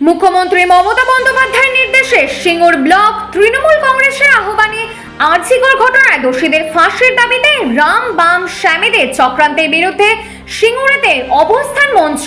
মুখ্যমন্ত্রী মমতা বন্দ্যোপাধ্যায়ের নির্দেশে সিঙ্গুর ব্লক তৃণমূল কংগ্রেসের আহ্বানে আর্জিকর ঘটনায় দোষীদের ফাঁসির দাবিতে রাম বাম শ্যামেদের চক্রান্তের বিরুদ্ধে সিঙ্গুরেতে অবস্থান মঞ্চ।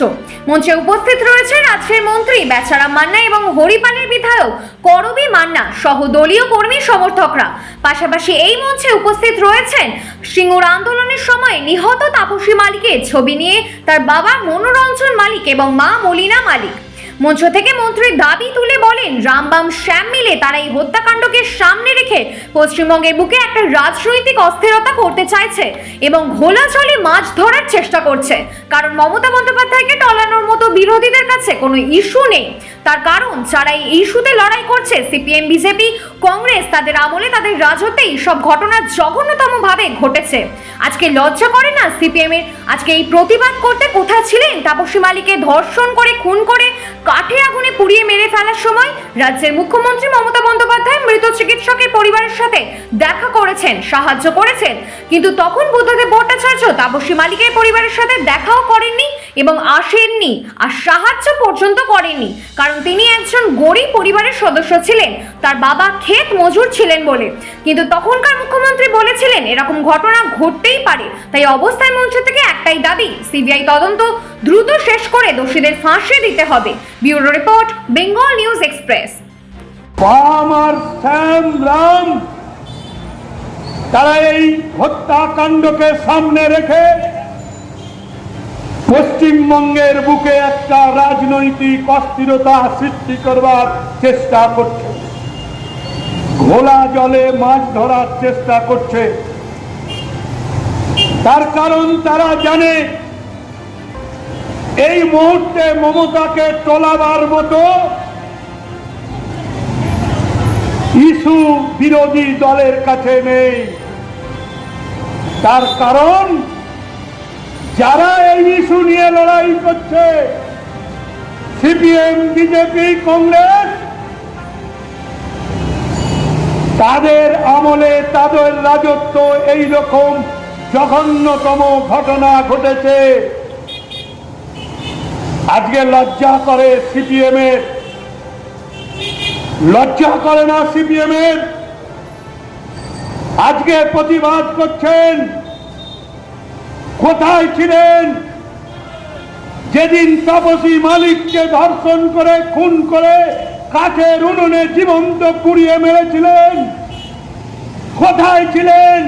মঞ্চে উপস্থিত রয়েছে রাজ্যের মন্ত্রী বেচারাম মান্না এবং হরিপালের বিধায়ক করবী মান্না সহ দলীয় কর্মী সমর্থকরা। পাশাপাশি এই মঞ্চে উপস্থিত রয়েছেন সিঙ্গুর আন্দোলনের সময় নিহত তাপসী মালিকের ছবি নিয়ে তার বাবা মনোরঞ্জন মালিক এবং মা মলিনা মালিক। মঞ্চ থেকে মন্ত্রীর দাবি তুলে বলেন, রামবাম শ্যাম মিলে তারা এই হত্যাকাণ্ডকে সামনে রেখে পশ্চিমবঙ্গের বুকে একটা রাজনৈতিক অস্থিরতা করতে চাইছে এবং ঘোলা চলে মাছ ধরার চেষ্টা করছে। কারণ মমতা বন্দ্যোপাধ্যায়কে বিরোধীদের কাছে কোনো ইস্যু নেই। তার কারণ, যারা এই ইস্যুতে লড়াই করছে, সিপিএম, বিজেপি, কংগ্রেস, তাদের আমলে তাদের রাজত্বেই সব ঘটনা জঘন্যতম ভাবে ঘটেছে। আজকে লজ্জা করে না সিপিএম এর আজকে এই প্রতিবাদ করতে কোথায় ছিলেন? তাপসী মালিকে ধর্ষণ করে, খুন করে, কাঠে আগুনে পুড়িয়ে মেরে ফেলার সময় রাজ্যের মুখ্যমন্ত্রী মমতা বন্দ্যোপাধ্যায় মৃত চিকিৎসকের পরিবারের সাথে দেখা করেছেন, সাহায্য করেছেন। কিন্তু তখন বুদ্ধদেব ভট্টাচার্য তাপসী মালিকের পরিবারের সাথে দেখাও করেননি। এবং আসেননি আর সাহায্য পর্যন্ত করেননি। কারণ তিনি একজন গরিব পরিবারের সদস্য ছিলেন। তার বাবা ক্ষেত মজুর ছিলেন বলে। কিন্তু তখনকার মুখ্যমন্ত্রী বলেছিলেন, এরকম ঘটনা ঘটতেই পারে। তাই অবস্থায় মঞ্চ থেকে একটাই দাবি, সিবিআই তদন্ত দ্রুত শেষ করে দোষীদের ফাঁসি দিতে হবে। Bureau report, Bengal news express. তারা এই হত্যাকাণ্ডকে সামনে রেখে পশ্চিমবঙ্গের বুকে একটা রাজনৈতিক অস্থিরতা সৃষ্টি করবার চেষ্টা করছে। ঘোলা জলে মাছ ধরার চেষ্টা করছে। তার কারণ তারা জানে, এই মুহূর্তে মমতাকে টলাবার মতো ইস্যু বিরোধী দলের কাছে নেই। তার কারণ যারা এই ইস্যু নিয়ে লড়াই করছে, সিপিএম, বিজেপি, কংগ্রেস, তাদের আমলে তাদের রাজত্ব এই রকম জঘন্যতম ঘটনা ঘটেছে। আজকে লজ্জা করে সিপিএম এর লজ্জা করে না সিপিএম এর আজকে প্রতিবাদ করছেন কোথায় ছিলেন? যেদিন তাপসী মালিককে ধর্ষণ করে, খুন করে কাঠের উনুনে জীবন্ত পুড়িয়ে মেরেছিলেন। কোথায় ছিলেন?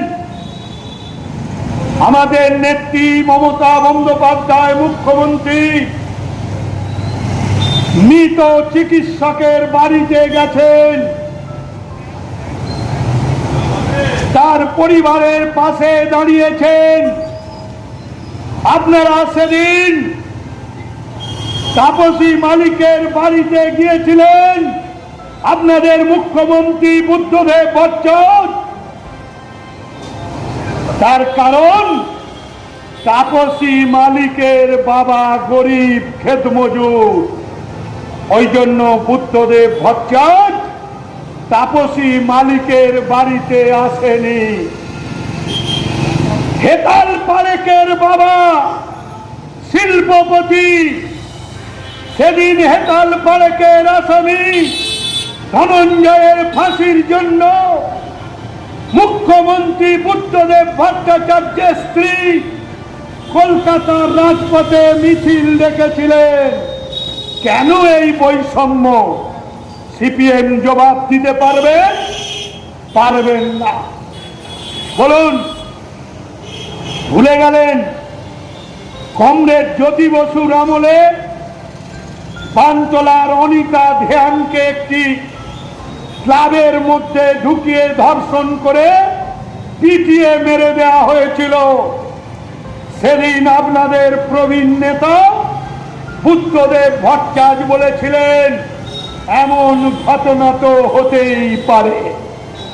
আমাদের নেত্রী মমতা বন্দ্যোপাধ্যায়, মুখ্যমন্ত্রী, মৃত চিকিৎসকের বাড়িতে গেছেন। তার পরিবারের পাশে দাঁড়িয়েছেন। আপনারা সেদিন তাপসী মালিকের বাড়িতে গিয়েছিলেন। আপনাদের মুখ্যমন্ত্রী বুদ্ধদেব বচ্চন। তার কারণ, তাপসী মালিকের বাবা গরিব খেত মজুর ওই জন্য বুদ্ধদেব ভট্টাচ তাপসী মালিকের বাড়িতে আসেনি। হেতাল পারেকের বাবা, শিল্পপতি, সেদিন হেতাল পারেকের আসামি, ধনঞ্জয়ের ফাঁসির জন্য মুখ্যমন্ত্রী বুদ্ধদেব ভট্টাচার্যের স্ত্রী কলকাতার রাজপথে মিছিল ডেকেছিলেন। কেন এই বৈষম্য? সিপিএম জবাব দিতে পারবে পারবেন না। বলুন ভুলে গেলেন? কমরেড জ্যোতি বসুর আমলে পানতলার অনিতা ধ্যানকে একটি ক্লাবের মধ্যে ঢুকিয়ে ধর্ষণ করে পিটিয়ে মেরে দেওয়া হয়েছিল। সেদিন আপনাদের প্রবীণ নেতা পুত্রদেব ভট্টাচার্য বলেছিলেন, এমন ঘটনা তো হতেই পারে।